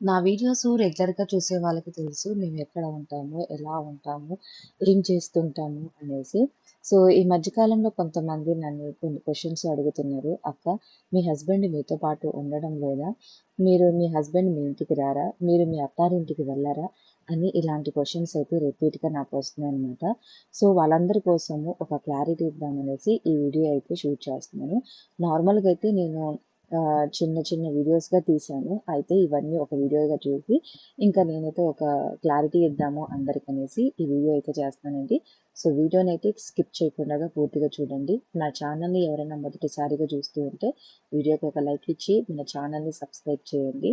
నా వీడియోస్ రెగ్యులర్‌గా చూసే వాళ్ళకి తెలుసు. మేము ఎక్కడ ఉంటాము, ఎలా ఉంటాము, ఏం చేస్తుంటాము అనేసి. సో, ఈ మధ్యకాలంలో కొంతమంది నన్ను కొన్ని క్వశ్చన్స్ అడుగుతున్నారు. "అక్క మీ హస్బెండ్ మీతో పాటు ఉండడం లేదా? మీరు మీ హస్బెండ్ మీ ఇంటికి రారా? మీరు మీ అత్తారింటికి వెళ్ళారా అని ఇలాంటి క్వశ్చన్స్ అయితే రిపీట్‌గా నాకు వస్తున్నాయి అనమాట సో, వాళ్ళందరి కోసము ఒక క్లారిటీ ఇద్దామనేసి ఈ వీడియో అయితే షూట్ చేస్తున్నాను. నార్మల్‌గా అయితే నేను చిన్న చిన్న వీడియోస్‌గా తీశాను. అయితే ఇవన్నీ ఒక వీడియోగా చూసి ఇంకా నేనైతే ఒక క్లారిటీ ఇద్దాము అందరికనేసి ఈ వీడియో అయితే చేస్తానండి సో, వీడియోని అయితే స్కిప్ చేయకుండా పూర్తిగా చూడండి. నా ఛానల్‌ని ఎవరైనా మొదటిసారిగా చూస్తూ ఉంటే వీడియోకి ఒక లైక్ ఇచ్చి మన ఛానల్‌ని సబ్స్క్రైబ్ చేయండి.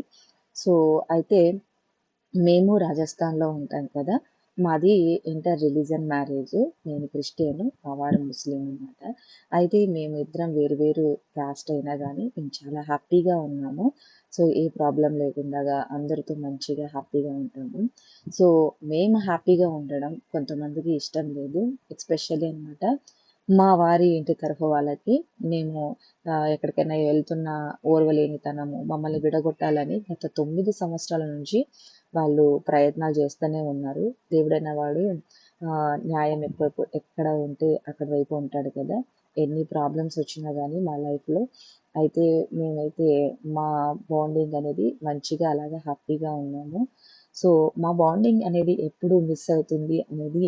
సో, అయితే మేము రాజస్థాన్‌లో ఉంటాం కదా! మాది ఇంటర్ రిలీజన్ మ్యారేజ్. నేను క్రిస్టియన్. మా వారు ముస్లిం అనమాట. అయితే మేమిద్దరం వేరు వేరు కాస్ట్ అయినా కానీ మేము చాలా హ్యాపీగా ఉన్నాము. సో, ఏ ప్రాబ్లం లేకుండా అందరితో మంచిగా హ్యాపీగా ఉంటాము. సో, మేము హ్యాపీగా ఉండడం కొంతమందికి ఇష్టం లేదు. ఎస్పెషల్లీ అనమాట మా వారి ఇంటి తరఫు వాళ్ళకి మేము ఎక్కడికైనా వెళ్తున్న ఓర్వలేనితనము, మమ్మల్ని విడగొట్టాలని గత తొమ్మిది సంవత్సరాల నుంచి వాళ్ళు ప్రయత్నాలు చేస్తూనే ఉన్నారు. దేవుడైన వాడు న్యాయం ఎప్పుడు ఎక్కడ ఉంటే అక్కడ వైపు ఉంటాడు కదా! ఎన్ని ప్రాబ్లమ్స్ వచ్చినా కానీ మా లైఫ్‌లో అయితే మేమైతే మా బాండింగ్ అనేది మంచిగా అలాగే హ్యాపీగా ఉన్నాము. సో, మా బాండింగ్ అనేది ఎప్పుడు మిస్ అవుతుంది అనేది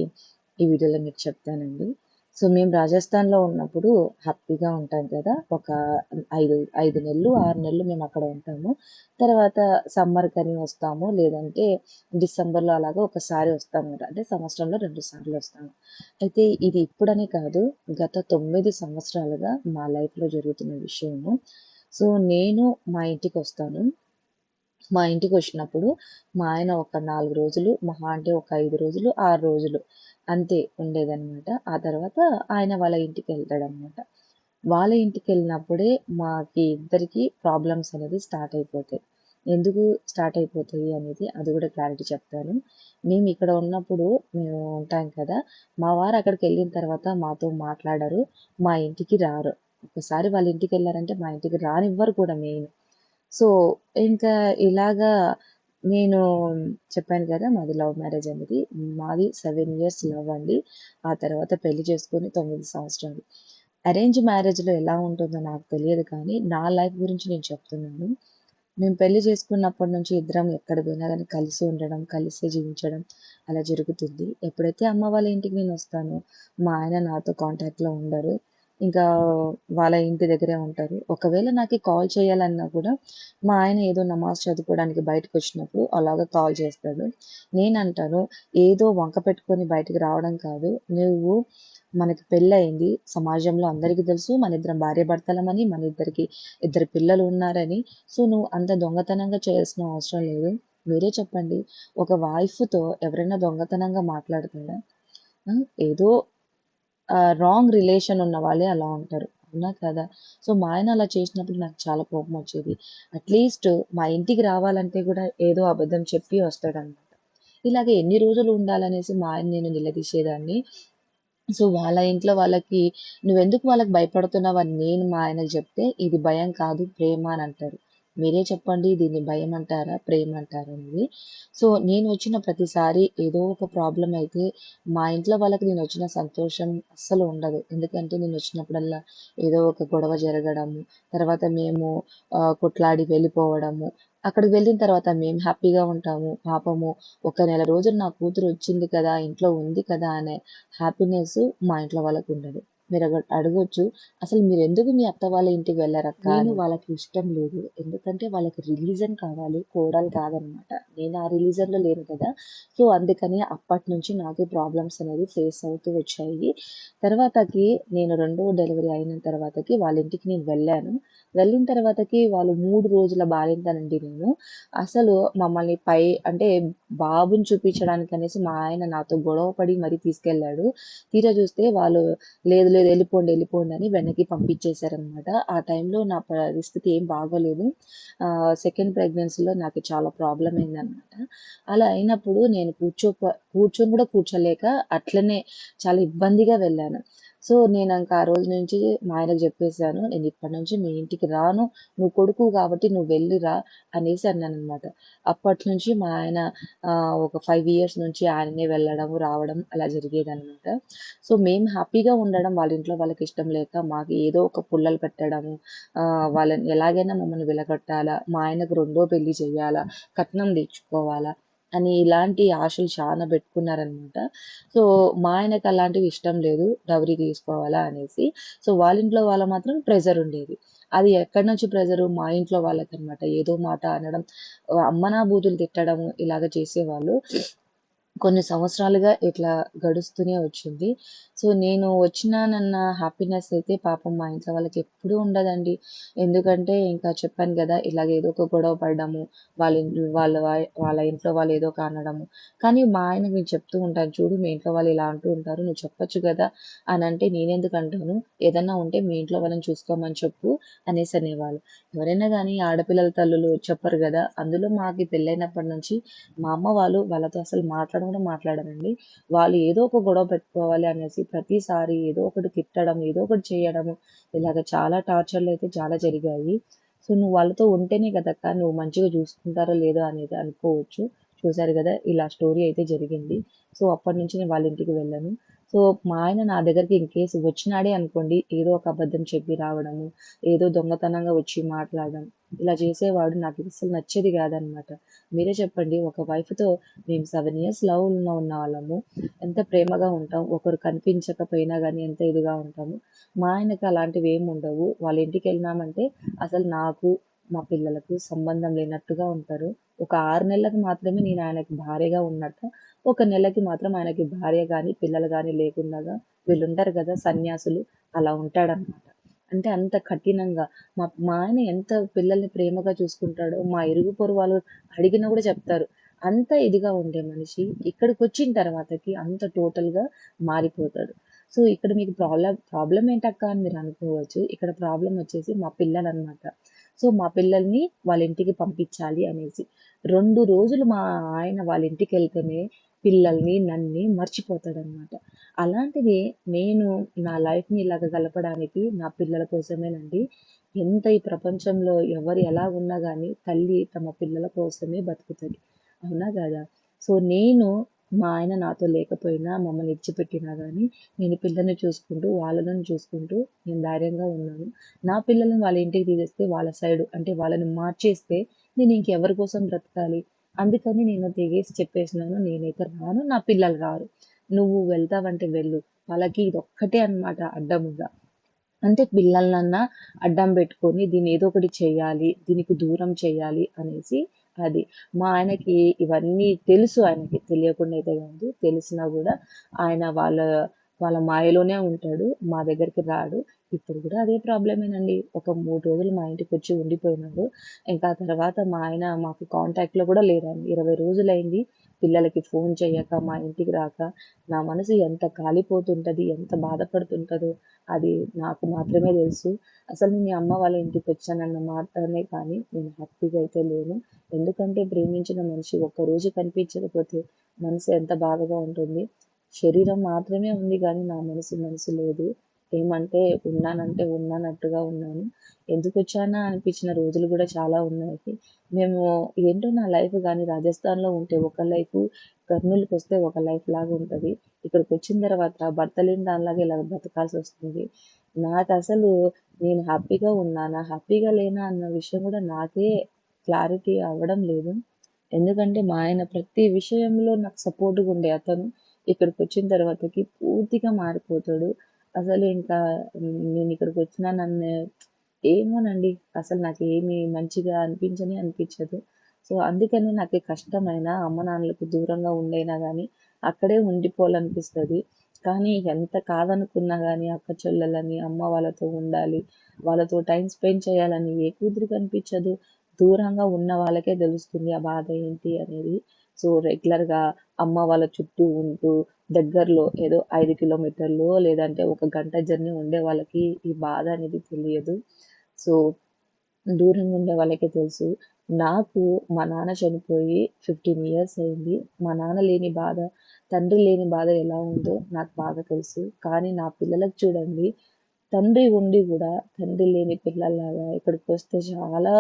ఈ వీడియోలో మీకు చెప్తానండి. సో, మేము రాజస్థాన్‌లో ఉన్నప్పుడు హ్యాపీగా ఉంటాం కదా! ఒక 5, 5 నెలలు, ఆరు నెలలు మేము అక్కడ ఉంటాము. తర్వాత సమ్మర్ కానీ వస్తాము. లేదంటే డిసెంబర్‌లో అలాగా ఒకసారి వస్తామన్నమాట. అంటే సంవత్సరంలో రెండు సార్లు వస్తాము. అయితే ఇది ఇప్పుడనే కాదు. గత తొమ్మిది సంవత్సరాలుగా మా లైఫ్‌లో జరుగుతున్న విషయము. సో, నేను మా ఇంటికి వస్తాను మా ఇంటికి వచ్చినప్పుడు మా ఆయన ఒక నాలుగు రోజులు, మహా అంటే ఒక ఐదు రోజులు, ఆరు రోజులు అంతే ఉండేదనమాట. ఆ తర్వాత ఆయన వాళ్ళ ఇంటికి ఇంటికెళ్తాడనమాట. వాళ్ళ ఇంటికి వెళ్ళినప్పుడే మాకి ఇద్దరికీ ప్రాబ్లమ్స్ అనేది స్టార్ట్ అయిపోతాయి. ఎందుకు స్టార్ట్ అయిపోతాయి అనేది అది కూడా క్లారిటీ చెప్తాను. మేము ఇక్కడ ఉన్నప్పుడు మేము ఉంటాం కదా! మా వారు అక్కడికి వెళ్ళిన తర్వాత మాతో మాట్లాడరు. మా ఇంటికి రారు. ఒకసారి వాళ్ళ ఇంటికి వెళ్ళారంటే మా ఇంటికి రానివ్వరు కూడా మెయిన్. సో, ఇంకా ఇలాగా నేను చెప్పాను కదా! మాది లవ్ మ్యారేజ్ అనేది. మాది 7 ఇయర్స్ లవ్ అండి. ఆ తర్వాత పెళ్ళి చేసుకొని 9 సంవత్సరాలు. అరేంజ్ మ్యారేజ్‌లో ఎలా ఉంటుందో నాకు తెలియదు కానీ నా లైఫ్ గురించి నేను చెప్తున్నాను. మేము పెళ్ళి చేసుకున్నప్పటి నుంచి ఇద్దరం ఎక్కడ పోయినా గానీ కలిసి ఉండడం, కలిసే జీవించడం అలా జరుగుతుంది. ఎప్పుడైతే అమ్మ వాళ్ళ ఇంటికి నేనొస్తానో మా ఆయన నాతో కాంటాక్ట్‌లో ఉండరు. ఇంకా వాళ్ళ ఇంటి దగ్గరే ఉంటారు. ఒకవేళ నాకు కాల్ చేయాలన్నా కూడా మా ఆయన ఏదో నమాజ్ చదువుకోవడానికి బయటకొచ్చినప్పుడు అలాగా కాల్ చేస్తాడు. నేనంటాను ఏదో వంక పెట్టుకొని బయటికి రావడం కాదు. నువ్వు మనకి పెళ్ళయింది సమాజంలో అందరికీ తెలుసు మన ఇద్దరం భార్య భర్తలమని మన ఇద్దరికి ఇద్దరు పిల్లలు ఉన్నారని. సో, నువ్వు అంత దొంగతనంగా చేయాల్సిన అవసరం లేదు. మీరే చెప్పండి. ఒక వైఫ్‌తో ఎవరైనా దొంగతనంగా మాట్లాడతారా? ఏదో రాంగ్ రిలేషన్ ఉన్న వాళ్ళే అలా ఉంటారు. అవునా కదా! సో, మా ఆయన అలా చేసినప్పుడు నాకు చాలా కోపం వచ్చేది అట్‌లీస్ట్ మా ఇంటికి రావాలంటే కూడా ఏదో అబద్ధం చెప్పి వస్తాడనమాట. ఇలాగ ఎన్ని రోజులు ఉండాలనేసి మా ఆయన నేను నిలదీసేదాన్ని. సో, వాళ్ళ ఇంట్లో వాళ్ళకి "నువ్వెందుకు వాళ్ళకి భయపడుతున్నావు" అని నేను మా ఆయనకు చెప్తే, "ఇది భయం కాదు ప్రేమ" అని అంటారు. మీరే చెప్పండి దీన్ని భయం అంటారా? ప్రేమ అంటారా అనేది? సో, నేను వచ్చిన ప్రతిసారి ఏదో ఒక ప్రాబ్లమ్ అయితే మా ఇంట్లో వాళ్ళకి నేను వచ్చిన సంతోషం అస్సలు ఉండదు. ఎందుకంటే నేను వచ్చినప్పుడల్లా ఏదో ఒక గొడవ జరగడము, తర్వాత మేము కొట్లాడి వెళ్ళిపోవడము. అక్కడికి వెళ్ళిన తర్వాత మేము హ్యాపీగా ఉంటాము. పాపము ఒక నెల రోజులు నా కూతురు వచ్చింది కదా! ఇంట్లో ఉంది కదా! అనే హ్యాపీనెస్ మా ఇంట్లో వాళ్ళకు ఉండదు మీరు అడగొచ్చు. "అసలు మీరెందుకు మీ అత్త వాళ్ళ ఇంటికి వెళ్ళరక్క" నేను వాళ్ళకి ఇష్టం లేదు. ఎందుకంటే వాళ్ళకి రిలీజన్ కావాలి. కోడలు కాదనమాట. నేను ఆ రిలీజన్‌లో లేను కదా! సో, అందుకని అప్పటినుంచి నాకు ప్రాబ్లమ్స్ అనేది ఫేస్ అవుతూ వచ్చాయి. తర్వాతకి నేను రెండో డెలివరీ అయిన తర్వాతకి వాళ్ళ ఇంటికి నేను వెళ్ళాను. వెళ్ళిన తర్వాతకి వాళ్ళు 3 రోజుల బాలింతనండి నేను. అసలు మమ్మల్ని పై అంటే బాబుని చూపించడానికనేసి మా ఆయన నాతో గొడవ పడి మరీ తీసుకెళ్ళాడు. తీరా చూస్తే వాళ్ళు లేదు లేదు వెళ్ళిపోండి వెళ్ళిపోండి అని వెనక్కి పంపించేశారనమాట ఆ టైంలో నా పరిస్థితి ఏం బాగోలేదు. సెకండ్ ప్రెగ్నెన్సీలో నాకు చాలా ప్రాబ్లమ్ అయిందనమాట. అలా అయినప్పుడు నేను కూర్చో కూర్చొని కూడా కూర్చోలేక అట్లనే చాలా ఇబ్బందిగా వెళ్ళాను. సో నేను ఇంకా ఆ రోజు నుంచి మా ఆయనకు చెప్పేసాను నేను ఇప్పటి నుంచి మీ ఇంటికి రాను నువ్వు కొడుకు కాబట్టి నువ్వు వెళ్ళిరా అనేసి అన్నాను అనమాట అప్పటి నుంచి మా ఆయన ఒక ఫైవ్ ఇయర్స్ నుంచి ఆయననే వెళ్ళడం రావడం అలా జరిగేదన్నమాట. సో మేము హ్యాపీగా ఉండడం వాళ్ళ ఇంట్లో వాళ్ళకి ఇష్టం లేక మాకు ఏదో ఒక పుల్లలు పెట్టడము వాళ్ళని ఎలాగైనా మమ్మల్ని వెలగొట్టాలా మా ఆయనకు రెండో పెళ్ళి చేయాలా కట్నం తెచ్చుకోవాలా అని ఇలాంటి ఆశలు చాలా పెట్టుకున్నారనమాట. సో మా ఆయనకు అలాంటివి ఇష్టం లేదు డౌరీ తీసుకోవాలా అనేసి. సో వాళ్ళ ఇంట్లో వాళ్ళ మాత్రం ప్రెజర్ ఉండేది. అది ఎక్కడి నుంచి ప్రెజరు? మా ఇంట్లో వాళ్ళకి అనమాట ఏదో మాట అనడం అమ్మనా బూతులు తిట్టడం ఇలాగ చేసేవాళ్ళు. కొన్ని సంవత్సరాలుగా ఇట్లా గడుస్తూనే వచ్చింది. సో నేను వచ్చినానన్న హ్యాపీనెస్ అయితే పాపం మా ఇంట్లో వాళ్ళకి ఎప్పుడూ ఉండదండి. ఎందుకంటే ఇంకా చెప్పాను కదా ఇలాగ ఏదో ఒక గొడవ పడ్డము వాళ్ళ వాళ్ళ వాళ్ళ ఇంట్లో వాళ్ళు ఏదో ఒక కానీ మా ఆయన నేను చెప్తూ ఉంటాను చూడు మీ ఇంట్లో వాళ్ళు ఇలా అంటూ ఉంటారు నువ్వు చెప్పొచ్చు కదా అని అంటే నేనెందుకు అంటాను? ఏదన్నా ఉంటే మీ ఇంట్లో వాళ్ళని చూసుకోమని చెప్పు అనేసి అనేవాళ్ళు. ఎవరైనా కానీ ఆడపిల్లల తల్లులు చెప్పరు కదా అందులో మాకు పెళ్ళైనప్పటి నుంచి మా అమ్మ వాళ్ళు వాళ్ళతో అసలు మాట్లాడడం కూడా మాట్లాడరండి. వాళ్ళు ఏదో ఒక గొడవ పెట్టుకోవాలి అనేసి ప్రతిసారి ఏదో ఒకటి తిట్టడం ఏదో ఒకటి చేయడము ఇలాగ చాలా టార్చర్లు అయితే చాలా జరిగాయి. సో నువ్వు వాళ్ళతో ఉంటేనే కదక్క నువ్వు మంచిగా చూసుకుంటారో లేదో అనేది అనుకోవచ్చు. చూసారు కదా ఇలా స్టోరీ అయితే జరిగింది. సో అప్పటి నుంచి నేను వాళ్ళ ఇంటికి వెళ్ళాను. సో మా ఆయన నా దగ్గరికి ఇన్ కేసు వచ్చినాడే అనుకోండి ఏదో ఒక అబద్ధం చెప్పి రావడము ఏదో దొంగతనంగా వచ్చి మాట్లాడడం ఇలా చేసేవాడు నాకు అసలు నచ్చేది కాదనమాట. మీరే చెప్పండి ఒక వైఫ్తో మేము సెవెన్ ఇయర్స్ లవ్లో ఉన్న ఉన్న వాళ్ళము ఎంత ప్రేమగా ఉంటాం ఒకరు కనిపించకపోయినా కానీ ఎంత ఇదిగా ఉంటాము. మా ఆయనకి అలాంటివి ఏమి ఉండవు. వాళ్ళ ఇంటికి వెళ్ళినామంటే అసలు నాకు మా పిల్లలకు సంబంధం లేనట్టుగా ఉంటారు. ఒక ఆరు నెలలకు మాత్రమే నేను ఆయనకి భార్యగా ఉన్నట్టు ఒక నెలకి మాత్రం ఆయనకి భార్య కానీ పిల్లలు కానీ లేకుండా వీళ్ళు ఉంటారు కదా సన్యాసులు అలా ఉంటాడనమాట అంటే అంత కఠినంగా మా మా ఆయన ఎంత పిల్లల్ని ప్రేమగా చూసుకుంటాడో మా ఇరుగు పొరు వాళ్ళు అడిగినా కూడా చెప్తారు. అంత ఇదిగా ఉండే మనిషి ఇక్కడికి వచ్చిన తర్వాతకి అంత టోటల్గా మారిపోతాడు. సో ఇక్కడ మీకు ప్రాబ్లం ప్రాబ్లం ఏంటక్క అని మీరు అనుకోవచ్చు. ఇక్కడ ప్రాబ్లం వచ్చేసి మా పిల్లలు అనమాట సో మా పిల్లల్ని వాళ్ళ ఇంటికి పంపించాలి అనేసి. రెండు రోజులు మా ఆయన వాళ్ళ ఇంటికి వెళ్తేనే పిల్లల్ని నన్ని మర్చిపోతాడనమాట. అలాంటిది నేను నా లైఫ్ని ఇలాగ గలపడానికి నా పిల్లల కోసమేనండి. ఎంత ఈ ప్రపంచంలో ఎవరు ఎలా ఉన్నా కానీ తల్లి తమ పిల్లల కోసమే బతుకుతుంది. అవునా కదా? సో నేను మా ఆయన నాతో లేకపోయినా మమ్మల్ని ఇచ్చిపెట్టినా కానీ నేను పిల్లల్ని చూసుకుంటూ వాళ్ళని చూసుకుంటూ నేను ధైర్యంగా ఉన్నాను. నా పిల్లల్ని వాళ్ళ ఇంటికి తీసేస్తే వాళ్ళ సైడ్ అంటే వాళ్ళని మార్చేస్తే నేను ఇంకెవరి కోసం బ్రతకాలి? అందుకని నేను తెగేసి చెప్పేసినాను నేనైతే రాను నా పిల్లలు రారు. నువ్వు వెళ్తావంటే వెళ్ళు. వాళ్ళకి ఇది ఒక్కటే అన్నమాట అడ్డముగా అంటే పిల్లలన్నా అడ్డం పెట్టుకొని దీన్ని ఏదో ఒకటి చేయాలి దీనికి దూరం చేయాలి అనేసి అది. మా ఆయనకి ఇవన్నీ తెలుసు ఆయనకి తెలియకుండా అయితే కాదు. తెలిసినా కూడా ఆయన వాళ్ళ వాళ్ళ మాయలోనే ఉంటాడు మా దగ్గరికి రాడు. ఇప్పుడు కూడా అదే ప్రాబ్లమేనండి. ఒక మూడు రోజులు మా ఇంటికి వచ్చి ఉండిపోయినాడు. ఇంకా తర్వాత మా ఆయన మాకు కాంటాక్ట్లో కూడా లేరండి. ఇరవై రోజులైంది. పిల్లలకి ఫోన్ చేయక మా ఇంటికి రాక నా మనసు ఎంత కాలిపోతుంటది ఎంత బాధపడుతుంటదో అది నాకు మాత్రమే తెలుసు. అసలు నేను అమ్మ వాళ్ళ ఇంటికి వచ్చానన్న మాటనే కానీ నేను హ్యాపీగా అయితే లేను. ఎందుకంటే ప్రేమించిన మనిషి ఒక్క రోజు కనిపించకపోతే మనసు ఎంత బాధగా ఉంటుంది. శరీరం మాత్రమే ఉంది కానీ నా మనసు మనసు లేదు. ఏమంటే ఉన్నానంటే ఉన్నానట్టుగా ఉన్నాను. ఎందుకు వచ్చానా అనిపించిన రోజులు కూడా చాలా ఉన్నాయి. మేము ఏంటో నా లైఫ్ కానీ రాజస్థాన్లో ఉంటే ఒక లైఫ్ కర్నూలుకి వస్తే ఒక లైఫ్ లాగా ఉంటుంది. ఇక్కడికి వచ్చిన తర్వాత భర్త లేని దానిలాగా ఇలా బతకాల్సి వస్తుంది. నాకు అసలు నేను హ్యాపీగా ఉన్నానా హ్యాపీగా లేనా అన్న విషయం కూడా నాకే క్లారిటీ అవ్వడం లేదు. ఎందుకంటే మా ఆయన ప్రతి విషయంలో నాకు సపోర్ట్గా ఉండే అతను. ఇక్కడికి వచ్చిన తర్వాతకి పూర్తిగా మారిపోతాడు. అసలు ఇంకా నేను ఇక్కడికి వచ్చిన నన్ను ఏమోనండి అసలు నాకు ఏమి మంచిగా అనిపించని అనిపించదు. సో అందుకని నాకు కష్టమైన అమ్మ నాన్నలకు దూరంగా ఉండైనా కానీ అక్కడే ఉండిపోవాలనిపిస్తుంది. కానీ ఎంత కాదనుకున్నా కానీ అక్క చెల్లెలని అమ్మ వాళ్ళతో ఉండాలి వాళ్ళతో టైం స్పెండ్ చేయాలని ఏ కూతురు కనిపించదు దూరంగా ఉన్న వాళ్ళకే తెలుస్తుంది ఆ బాధ ఏంటి అనేది. సో రెగ్యులర్గా అమ్మ వాళ్ళ చుట్టూ ఉంటూ దగ్గరలో ఏదో ఐదు కిలోమీటర్లు లేదంటే ఒక గంట జర్నీ ఉండే వాళ్ళకి ఈ బాధ అనేది తెలియదు సో దూరంగా ఉండే వాళ్ళకే తెలుసు నాకు మా నాన్న చనిపోయి 15 ఇయర్స్ అయింది. మా నాన్న లేని బాధ, తండ్రి లేని బాధ ఎలా ఉందో నాకు బాగా తెలుసు. కానీ నా పిల్లలకు చూడండి తండ్రి ఉండి కూడా తండ్రి లేని పిల్లల్లాగా ఇక్కడికొస్తే చాలా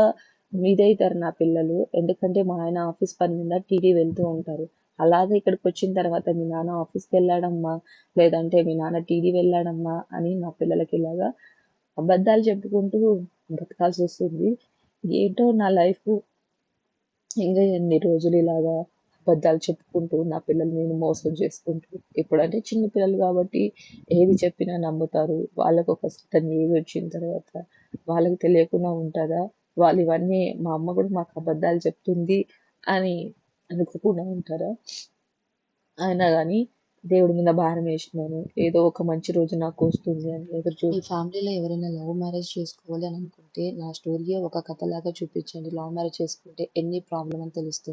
ఇదైతారు నా పిల్లలు. ఎందుకంటే మా ఆయన ఆఫీస్ పని మీద టీవీ వెళ్తూ ఉంటారు. అలాగే ఇక్కడికి వచ్చిన తర్వాత మీ నాన్న ఆఫీస్కి వెళ్ళాడమ్మా లేదంటే మీ నాన్న టీడీ వెళ్ళాడమ్మా అని నా పిల్లలకి ఇలాగా అబద్ధాలు చెప్పుకుంటూ బ్రతకాల్సి వస్తుంది ఏంటో నా లైఫ్ ఇంకా ఎన్ని రోజులు ఇలాగా అబద్ధాలు చెప్పుకుంటూ నా పిల్లల్ని నేను మోసం చేసుకుంటూ ఇప్పుడంటే చిన్న పిల్లలు కాబట్టి ఏది చెప్పినా నమ్ముతారు. వాళ్ళకు ఒక సర్టెన్ ఏజ్ వచ్చిన తర్వాత వాళ్ళకి తెలియకుండా ఉంటుందా వాళ్ళు ఇవన్నీ మా అమ్మ కూడా మాకు అబద్ధాలు చెప్తుంది అని అనుకోకుండా ఉంటారా? అయినా కానీ దేవుడి మీద భారం వేసినాను. ఏదో ఒక మంచి రోజు నాకొస్తుంది అని ఎదురు చూ ఫ్యామిలీలో ఎవరైనా లవ్ మ్యారేజ్ చేసుకోవాలి అని అనుకుంటే నా స్టోరీయే ఒక కథలాగా చూపించండి. లవ్ మ్యారేజ్ చేసుకుంటే ఎన్ని ప్రాబ్లమ్ అని తెలుస్తుంది.